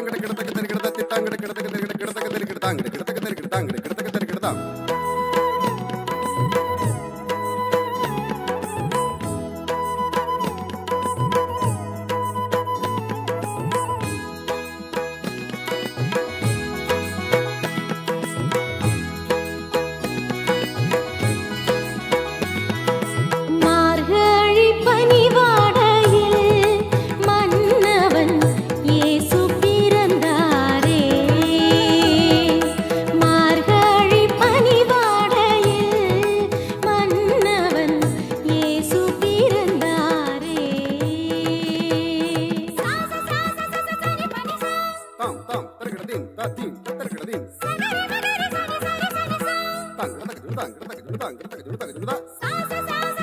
കിടത്തം കിടക്കിടത്തൊക്കെ തിരക്കിടത്തെ തിട്ടാം കിടക്കിടത്തൊക്കെ തിരക്കിടത്തൊക്കെ തിരക്കിടത്താം കിടക്കിടത്തൊക്കെ തിരക്കിടത്താം കിടക്കിടത്തൊക്കെ കിടത Kathi కడకడది తంగడ తగడు తంగడ తగడు తంగడ తగడు తంగడ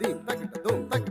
dim, tak, dum.